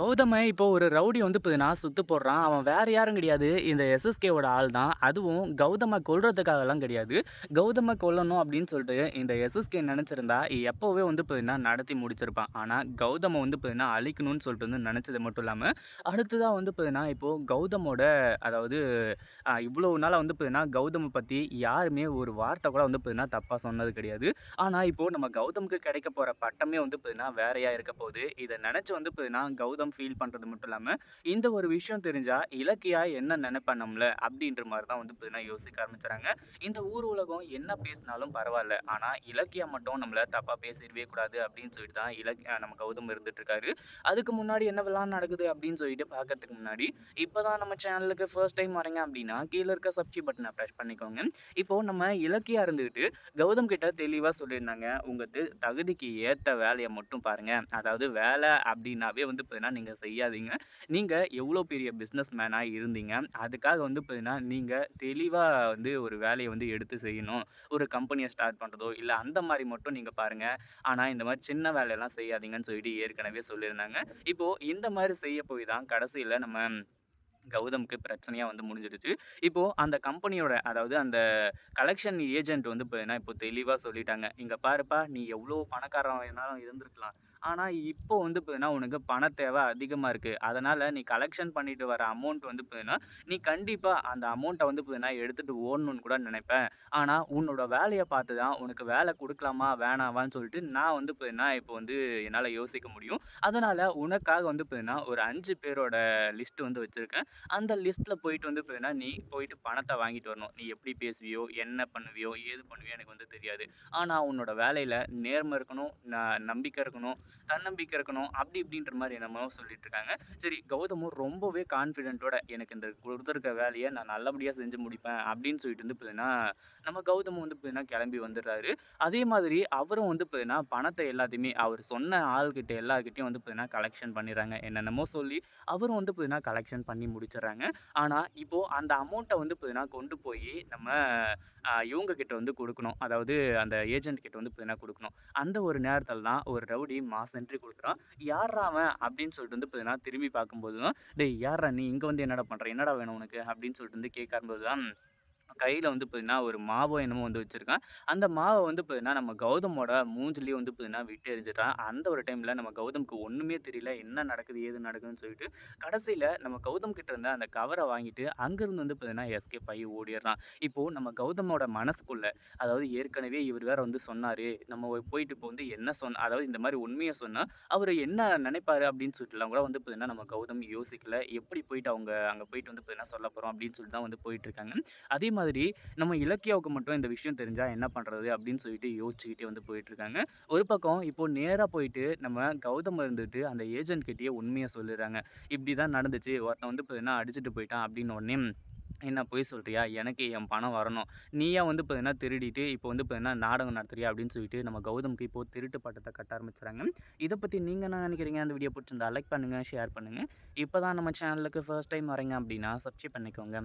கௌதம இப்போ ஒரு ரவுடி வந்து பார்த்தீங்கன்னா, சுத்து போடுறான். அவன் வேற யாரும் கிடையாது. இந்த எஸ்எஸ்கேவோட ஆள் தான். அதுவும் கௌதம கொல்றதுக்காகலாம் கிடையாது. கௌதம கொல்லணும் அப்படின்னு சொல்லிட்டு இந்த எஸ்எஸ்கே நினச்சிருந்தா எப்போவே வந்து பார்த்தீங்கன்னா நடத்தி முடிச்சிருப்பான். ஆனால் கௌதம வந்து பார்த்தீங்கன்னா அழிக்கணும்னு சொல்லிட்டு வந்து நினச்சது மட்டும் இல்லாமல் அடுத்ததாக வந்து பார்த்தீங்கன்னா, இப்போது கௌதமோட அதாவது இவ்வளோ நாளாக வந்து பார்த்தீங்கன்னா, கௌதமை பற்றி யாருமே ஒரு வார்த்தை கூட வந்து பார்த்தீங்கன்னா, தப்பாக சொன்னது கிடையாது. ஆனால் இப்போது நம்ம கௌதமுக்கு கிடைக்க போகிற பட்டமே வந்து பார்த்தீங்கன்னா, வேறையாக இருக்க போகுது. இதை நினச்சி வந்து பார்த்தீங்கன்னா, கௌதம் ஃபீல் பண்ணுறது மட்டும் இல்லாமல் இந்த ஒரு விஷயம் தெரிஞ்சால் இலக்கியா என்ன நெனைப்பா நம்மள? அப்படின்ற மாதிரி தான் வந்து பார்த்தீங்கன்னா, யோசிக்க ஆரம்பிச்சுறாங்க. இந்த ஊர் உலகம் என்ன பேசினாலும் பரவாயில்ல ஆனால் இலக்கியா மட்டும் நம்மளை தப்பாக பேசிடவே கூடாது அப்படின்னு சொல்லிட்டு தான் இலக்கிய நம்ம கௌதம் இருந்துட்டுருக்காரு அதுக்கு முன்னாடி என்னவெல்லாம் நடக்குது அப்படின்னு சொல்லிட்டு பார்க்கறதுக்கு முன்னாடி, இப்போ தான் நம்ம சேனலுக்கு ஃபர்ஸ்ட் டைம் வரீங்க அப்படின்னா, கீழே இருக்க சப்ஸ்கிரைப் பட்டனை ப்ரெஸ் பண்ணிக்கோங்க. இப்போ நம்ம இலக்கியா இருந்துக்கிட்டு கௌதம் கிட்ட தெளிவாக சொல்லியிருந்தாங்க. உங்க தகுதிக்கு ஏற்ற வேலையை மட்டும் பாருங்கள் அதாவது வேலை அப்படின்னாவே வந்து பார்த்தீங்கன்னா, நீங்கள் செய்யாதீங்க. நீங்கள் எவ்வளோ பெரிய பிஸ்னஸ் மேனாக இருந்தீங்க. அதுக்காக வந்து பார்த்தீங்கன்னா, நீங்கள் தெளிவாக வந்து ஒரு வேலையை வந்து எடுத்து செய்யணும். ஒரு கம்பெனியை ஸ்டார்ட் பண்ணுறதோ இல்லை அந்த மாதிரி மட்டும் நீங்கள் பாருங்கள் ஆனால் இந்த மாதிரி சின்ன வேலையெல்லாம் செய்யாதீங்கன்னு சொல்லிட்டு ஏற்கனவே சொல்லியிருந்தாங்க. இப்போது இந்த மாதிரி செய்ய போய் தான் கடைசியில் நம்ம கௌதமுக்கு பிரச்சனையாக வந்து முடிஞ்சிருச்சு. இப்போது அந்த கம்பெனியோட அதாவது அந்த கலெக்ஷன் ஏஜென்ட் வந்து பார்த்தீங்கன்னா, இப்போ தெளிவாக சொல்லிட்டாங்க. இங்கே பாருப்பா, நீ எவ்வளோ பணக்காரன் வேணாலும் இருந்திருக்கலாம். ஆனால் இப்போ வந்து பார்த்தீங்கன்னா, உனக்கு பண தேவை அதிகமாக இருக்குது அதனால் நீ கலெக்ஷன் பண்ணிட்டு வர அமௌண்ட் வந்து பார்த்தீங்கன்னா, நீ கண்டிப்பாக அந்த அமௌண்ட்டை வந்து பார்த்தீங்கன்னா, எடுத்துகிட்டு ஓடணும்னு கூட நினைப்பேன் ஆனால் உன்னோட வேலையை பார்த்து தான் உனக்கு வேலை கொடுக்கலாமா வேணாவான்னு சொல்லிட்டு நான் வந்து பார்த்தீங்கன்னா, இப்போ வந்து என்னால் யோசிக்க முடியும். அதனால் உனக்காக வந்து பார்த்தீங்கன்னா, ஒரு அஞ்சு பேரோட லிஸ்ட் வந்து வச்சுருக்கேன் அந்த லிஸ்ட்டில் போயிட்டு வந்து பார்த்தீங்கன்னா, நீ போயிட்டு பணத்தை வாங்கிட்டு வரணும். நீ எப்படி பேசுவியோ, என்ன பண்ணுவியோ, ஏது பண்ணுவியோ எனக்கு வந்து தெரியாது. ஆனால் உன்னோட வேலையில் நேர்மை இருக்கணும், நம்பிக்கை இருக்கணும், தன்னம்பிக்கை இருக்கணும். அப்படி இப்படின்ற மாதிரி என்னமோ சொல்லிட்டு இருக்காங்க. சரி கௌதமும் ரொம்பவே கான்ஃபிடென்ட்டோட எனக்கு இந்த கொடுத்துருக்க வேலையை நான் நல்லபடியாக செஞ்சு முடிப்பேன் அப்படின்னு சொல்லிட்டு வந்து பார்த்தீங்கன்னா, நம்ம கௌதமும் வந்து பார்த்தீங்கன்னா கிளம்பி வந்துடுறாரு. அதே மாதிரி அவரும் வந்து பார்த்தீங்கன்னா, பணத்தை எல்லாத்தையுமே அவர் சொன்ன ஆள்கிட்ட எல்லாருக்கிட்டையும் வந்து பார்த்தீங்கன்னா, கலெக்ஷன் பண்ணிடுறாங்க. என்னென்னமோ சொல்லி அவரும் வந்து பார்த்தீங்கன்னா, கலெக்ஷன் பண்ணி முடி முடிச்சிடுறாங்க ஆனால் இப்போது அந்த அமௌண்ட்டை வந்து பார்த்தீங்கன்னா, கொண்டு போய் நம்ம இவங்க கிட்ட வந்து கொடுக்கணும் அதாவது அந்த ஏஜென்ட் கிட்ட வந்து பார்த்தீங்கன்னா கொடுக்கணும் அந்த ஒரு நேரத்தில் தான் ஒரு ரவுடி மாஸ் என்ட்ரி கொடுக்குறான் "யார்றா அவன்?" அப்படின்னு சொல்லிட்டு வந்து பார்த்தீங்கன்னா, திரும்பி பார்க்கும்போது தான், "டேய் யாரா நீ? இங்கே வந்து என்னடா பண்ணுற என்னடா வேணும் உனக்கு?" அப்படின்னு சொல்லிட்டு வந்து கேட்க தான் கையில் வந்து பார்த்தீங்கன்னா, ஒரு மாவோ என்னமோ வந்து வச்சுருக்கான் அந்த மாவை வந்து பார்த்தீங்கன்னா, நம்ம கௌதமோட மூஞ்சிலயே வந்து பார்த்தீங்கன்னா, விட்டு எறிஞ்சுட்டான். அந்த ஒரு டைமில் நம்ம கௌதம்க்கு ஒன்றுமே தெரியல. என்ன நடக்குது? ஏது நடக்குதுன்னு சொல்லிட்டு, கடைசியில் நம்ம கௌதம் கிட்ட இருந்த அந்த கவரை வாங்கிட்டு, அங்கேருந்து வந்து பார்த்தீங்கன்னா, எஸ்கேப் ஆகி ஓடிடுறான் இப்போது நம்ம கௌதமோட மனசுக்குள்ளே அதாவது ஏற்கனவே இவர் வேற வந்து சொன்னார் நம்ம போயிட்டு இப்போ வந்து என்ன சொன்ன அதாவது இந்த மாதிரி உண்மையை சொன்னால் அவர் என்ன நினைப்பார் அப்படின்னு சொல்லிட்டுலாம் கூட வந்து பார்த்தீங்கன்னா, நம்ம கௌதம் யோசிக்கல. எப்படி போயிட்டு அவங்க அங்கே போயிட்டு வந்து பார்த்தீங்கன்னா, சொல்ல போகிறோம் அப்படின்னு சொல்லிட்டு தான் வந்து போயிட்டுருக்காங்க. அதே மாதிரி மாதிரி நம்ம இலக்கியாவுக்கு மட்டும் இந்த விஷயம் தெரிஞ்சால் என்ன பண்ணுறது அப்படின்னு சொல்லிட்டு யோசிச்சுக்கிட்டே வந்து போயிட்டுருக்காங்க. ஒரு பக்கம் இப்போ நேராக போயிட்டு நம்ம கௌதம் இருந்துட்டு அந்த ஏஜென்ட் கிட்டேயே உண்மையாக சொல்லிடுறாங்க. இப்படி தான் நடந்துச்சு. ஒருத்தன் வந்து பார்த்தீங்கன்னா அடிச்சுட்டு போயிட்டான் அப்படின்னு உடனே "என்ன பொய் சொல்கிறியா எனக்கு என் பணம் வரணும். நீயா வந்து பார்த்தீங்கன்னா திருடிட்டு இப்போ வந்து பார்த்தீங்கன்னா நாடகம் நடத்துறியா?" அப்படின்னு சொல்லிட்டு நம்ம கௌதம்க்கு இப்போ திருட்டு பட்டத்தை கட்ட ஆரம்பிச்சுறாங்க. இதை பற்றி நீங்கள் என்ன நினைக்கிறீங்க? அந்த வீடியோ பிடிச்சிருந்தா லைக் பண்ணுங்கள் ஷேர் பண்ணுங்க. இப்போ தான் நம்ம சேனலுக்கு ஃபர்ஸ்ட் டைம் வரீங்க அப்படின்னா சப்ஸ்கிரைப் பண்ணிக்கோங்க.